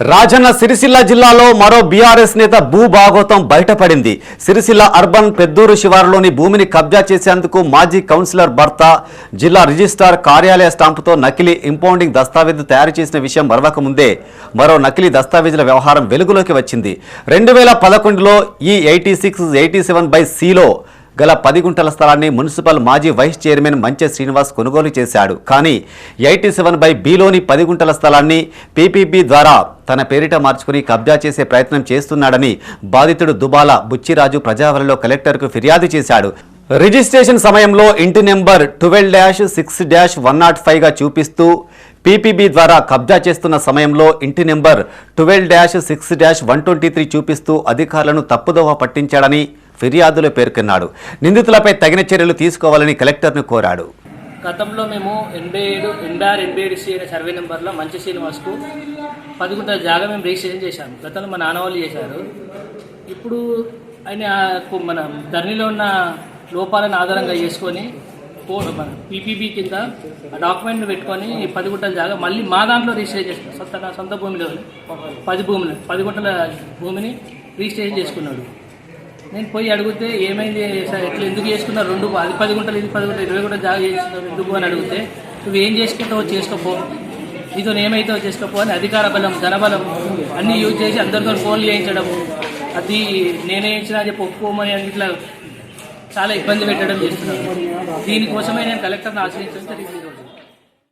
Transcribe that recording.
రాజన్న సిరిసిల్ల జిల్లాలో మరో బీఆర్ఎస్ నేత భూభాగోతం బయటపడింది. సిరిసిల్ల అర్బన్ పెద్దూరు శివారులోని భూమిని కబ్జా చేసేందుకు మాజీ కౌన్సిలర్ భర్త జిల్లా రిజిస్ట్రార్ కార్యాలయ స్టాంపుతో నకిలీ ఇంపౌండింగ్ దస్తావేజు తయారు చేసిన విషయం మరవక ముందే మరో నకిలీ దస్తావేజుల వ్యవహారం వెలుగులోకి వచ్చింది. రెండు వేల పదకొండులో ఈ eighty six eighty seven by సిలో గల పది గుంటల స్థలాన్ని మున్సిపల్ మాజీ వైస్ చైర్మన్ మంచె శ్రీనివాస్ కొనుగోలు చేశాడు. కానీ ఎయిటీ సెవెన్ బై బిలోని పది గుంటల స్థలాన్ని పీపీబీ ద్వారా తన పేరిట మార్చుకుని కబ్జా చేసే ప్రయత్నం చేస్తున్నాడని బాధితుడు దుబాల బుచ్చిరాజు ప్రజావలిలో కలెక్టర్కు ఫిర్యాదు చేశాడు. రిజిస్ట్రేషన్ సమయంలో ఇంటి number twelve dash six dash one nought ఫైవ్గా చూపిస్తూ పీపీబీ ద్వారా కబ్జా చేస్తున్న సమయంలో ఇంటి number twelve dash six dash one twenty three చూపిస్తూ అధికారులను తప్పుదోవ పట్టించాడని ఫిర్యాదులో పేర్కొన్నాడు. నిందితులపై తగిన చర్యలు తీసుకోవాలని కలెక్టర్ను కోరాడు. గతంలో మేము ఎనభై ఏడు ఎన్ఆర్ ఎనభై ఏడు సి అనే సర్వే నెంబర్లో మంచి శ్రీనివాస్కు పది గుంటల జాగా మేము రిజిస్ట్రేషన్ చేశాము. గతంలో మా నాన్న వాళ్ళు చేశారు. ఇప్పుడు ఆయన మన ధరణిలో ఉన్న లోపాలను ఆధారంగా చేసుకొని మన పీపీబీ కింద ఆ డాక్యుమెంట్ పెట్టుకొని ఈ పది గుంటల జాగా మళ్ళీ మా దాంట్లో రిజిస్ట్రేషన్ చేసుకున్నాం సొంత సొంత భూమిలో పది భూములు పది గుంటల భూమిని రిజిస్ట్రేషన్ చేసుకున్నాడు. నేను పోయి అడిగితే ఏమైంది సార్? ఎట్లా ఎందుకు చేసుకున్నారు? రెండు అది పది గుంటలు ఇది పది గుంటలు ఇరవై గుంటలు జాగా చేసుకున్నారు ఎందుకు అని అడిగితే నువ్వు ఏం చేసుకుంటావో చేసుకోపో. నీతో ఏమైతే చేసుకోపో అని అధికార బలం ధనబలం అన్నీ యూజ్ చేసి అందరితో ఫోన్లు చేయించడం. అది నేనే ఇచ్చినా చెప్పి ఒప్పుకోమని అని ఇట్లా చాలా ఇబ్బంది పెట్టడం చేస్తున్నాను దీనికోసమే నేను కలెక్టర్ని ఆశ్రయించడం జరిగింది